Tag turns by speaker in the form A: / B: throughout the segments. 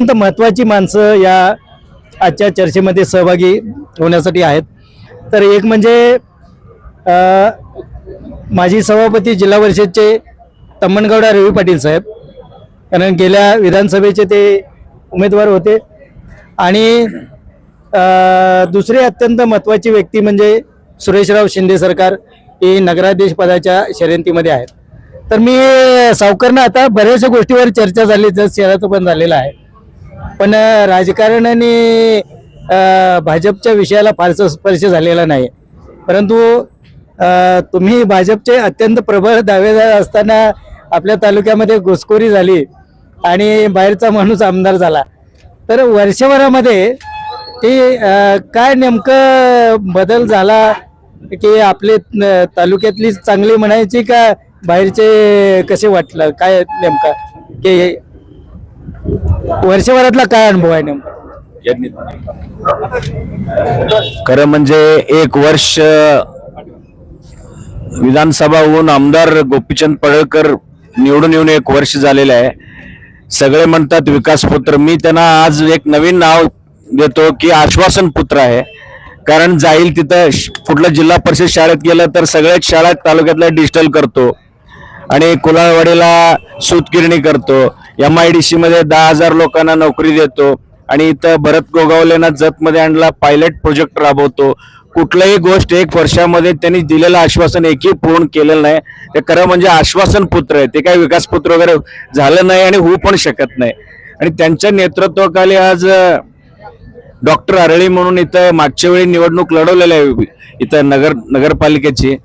A: अत्यंत महत्त्वाची माणसं या आजच्या चर्चेमध्ये सहभागी होण्यासाठी आहेत. तर एक म्हणजे माजी सभापती जिल्हा परिषदचे तम्मनगौडा रवी पाटील साहेब. कारण गेल्या विधानसभेचे ते उमेदवार होते. आणि दुसरी अत्यंत महत्त्वाची व्यक्ती म्हणजे सुरेशराव शिंदे सरकार ही नगराध्यक्ष पदाच्या शर्यंतीमध्ये आहेत. तर मी सावकरनं आता बऱ्याचशा गोष्टीवर चर्चा झाली जर शहराचं पण झालेलं आहे. पण राजकारणाने भाजपच्या विषयाला फारसा स्पर्श झालेला नाही. परंतु तुम्ही भाजपचे अत्यंत प्रबळ दावेदार असताना आपल्या तालुक्यामध्ये घुसखोरी झाली आणि बाहेरचा माणूस आमदार झाला. तर वर्षभरामध्ये ते काय नेमकं बदल झाला की आपले तालुक्यातली चांगली म्हणायची का बाहेरचे कसे वाटलं? काय नेमका? की वर्षभरातला काय अनुभव आहे नेमका?
B: खरं म्हणजे एक वर्ष विधानसभा होऊन आमदार गोपीचंद पडळकर निवडून येऊन एक वर्ष झालेलं आहे. सगळे म्हणतात विकास पुत्र. मी त्यांना आज एक नवीन नाव देतो की आश्वासन पुत्र आहे. कारण जाईल तिथं श- कुठलं जिल्हा परिषद शाळेत गेलं तर सगळ्याच शाळा तालुक्यातल्या डिजिटल करतो. आणि कुलाळवाडीला सूतगिरणी करतो. एम आय डी सी मध्ये दहा हजार लोकांना नोकरी देतो. आणि इथं भरत गोगावलेना जतमध्ये आणला पायलट प्रोजेक्ट राबवतो. कुठलंही गोष्ट एक वर्षामध्ये त्यांनी दिलेलं आश्वासन एकही पूर्ण केलेलं नाही. ते खरं म्हणजे आश्वासन पुत्र आहे. ते काही विकास पुत्र वगैरे झालं नाही आणि होऊ पण शकत नाही. आणि त्यांच्या नेतृत्वाखाली आज डॉक्टर अरळी म्हणून इथं मागच्या वेळी निवडणूक लढवलेली आहे. इथं नगर नगरपालिकेची.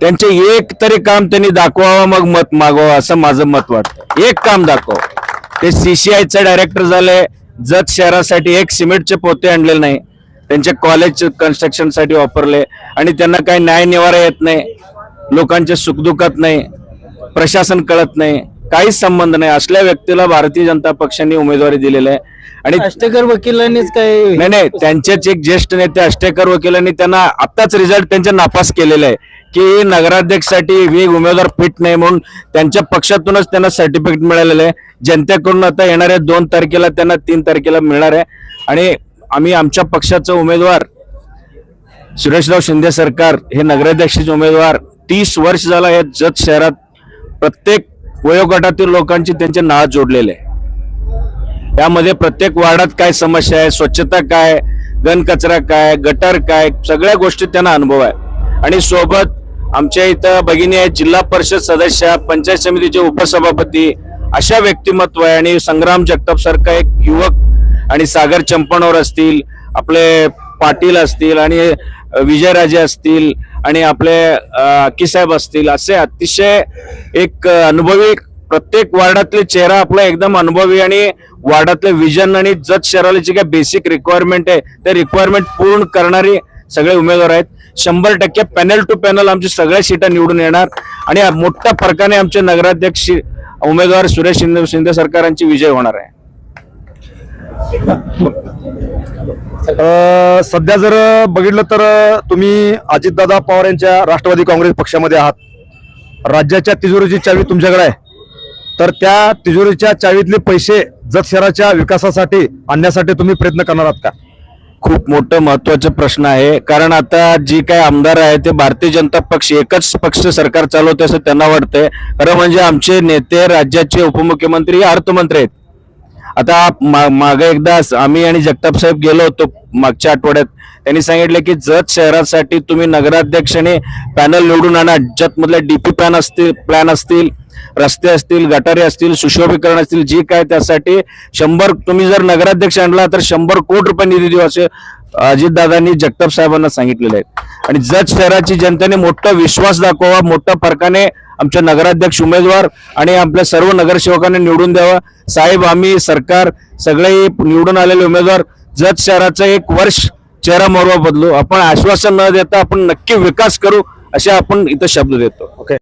B: त्यांचे एक तरी काम त्यांनी दाखवावं मग मत मागवावं असं माझं मत वाटतं. एक काम दाखव. ते सीसीआयचे डायरेक्टर झाले. जत शहरासाठी एक सिमेंटचे पोते आणले नाही. त्यांचे कॉलेज कन्स्ट्रक्शनसाठी वापरले. आणि त्यांना काही न्याय निवारा येत नाही. लोकांच्या सुखदुखात नाही. प्रशासन कळत नाही. काहीच संबंध नाही. असल्या व्यक्तीला भारतीय जनता पक्षाने उमेदवारी दिलेली आहे. आणि
A: अष्टेकर वकिलांनीच काय
B: नाही नाही त्यांचेच एक ज्येष्ठ नेते अष्टेकर वकिलांनी त्यांना आत्ताच रिझल्ट त्यांच्या नापास केलेला आहे. की नगराध्यक्षसाठी हे उमेदवार फिट नाही म्हणून त्यांच्या पक्षातूनच त्यांना सर्टिफिकेट मिळालेलं आहे. जनतेकडून आता येणाऱ्या दोन तारखेला त्यांना तीन तारखेला मिळणार आहे. आणि आम्ही आमच्या पक्षाचा उमेदवार सुरेशराव शिंदे सरकार हे नगराध्यक्षाचे उमेदवार तीस वर्ष झाला या जत शहरात प्रत्येक वयोगटातील लोकांची त्यांचे नाळ जोडलेले आहे. यामध्ये प्रत्येक वार्डात काय समस्या आहे स्वच्छता काय घनकचरा काय गटर काय सगळ्या गोष्टी त्यांना अनुभव आहे. आणि सोबत आमच्या इथं भगिनी आहेत जिल्हा परिषद सदस्य पंचायत समितीचे उपसभापती अशा व्यक्तिमत्व आहे. आणि संग्राम जगताप सारखा एक युवक आणि सागर चंपणवर असतील आपले पाटील असतील आणि विजयराजे असतील आणि आपले अक्कीसाहेब असतील असे अतिशय एक अनुभवी प्रत्येक वार्डातले चेहरा आपला एकदम अनुभवी आणि वार्डातले विजन आणि जत शहराला जी काही बेसिक रिक्वायरमेंट आहे ते रिक्वायरमेंट पूर्ण करणारी सगळे उमेदवार आहेत. शंभर टक्के पॅनल टू पॅनल आमची सगळ्या सीटा निवडून येणार. आणि मोठ्या फरकाने आमचे नगराध्यक्ष उमेदवार सुरेश शिंदे शिंदे सरकारांची विजय होणार आहे.
C: सध्या जर बघितलं तर तुम्ही अजितदादा पवार यांच्या राष्ट्रवादी काँग्रेस पक्षामध्ये आहात. राज्याच्या तिजोरीची चावी तुमच्याकडे आहे. तर त्या तिजोरीच्या चावीतले पैसे जत शहराच्या विकासासाठी आणण्यासाठी तुम्ही प्रयत्न करणार आहात का?
B: खूप मोठं महत्त्वाचा प्रश्न आहे. कारण आता जी काय आमदार आहे ते भारतीय जनता पक्ष एकच पक्ष सरकार चालवते असं त्यांना वाटतंय. खरं म्हणजे आमचे नेते राज्याचे उपमुख्यमंत्री हे अर्थमंत्री आहेत. आता मा- मागे एकदा आम्ही आणि जगताप साहेब गेलो होतो मागच्या आठवड्यात. त्यांनी सांगितलं की जत शहरासाठी तुम्ही नगराध्यक्षाने पॅनल निवडून आणा. जत मधल्या डीपी प्लॅन असतील प्लॅन असतील रस्ते असतील गटारे असतील सुशोभीकरण असतील जी काय त्यासाठी शंभर तुम्ही जर नगराध्यक्ष आणला तर शंभर कोटी रुपये निधी देऊ असे अजितदादांनी जगताप साहेबांना सांगितलेले आहेत. आणि जत शहराची जनतेने मोठा विश्वास दाखवावा मोठ्या फरकाने आमच्या नगराध्यक्ष उमेदवार आणि आपल्या सर्व नगरसेवकांना निवडून द्यावा. साहेब आम्ही सरकार सगळे निवडून आलेले उमेदवार. जत शहराचं एक वर्ष चेहरा मोरवा बदलू. आपण आश्वासन न देता आपण नक्की विकास करू असे आपण इथं शब्द देतो.
C: ओके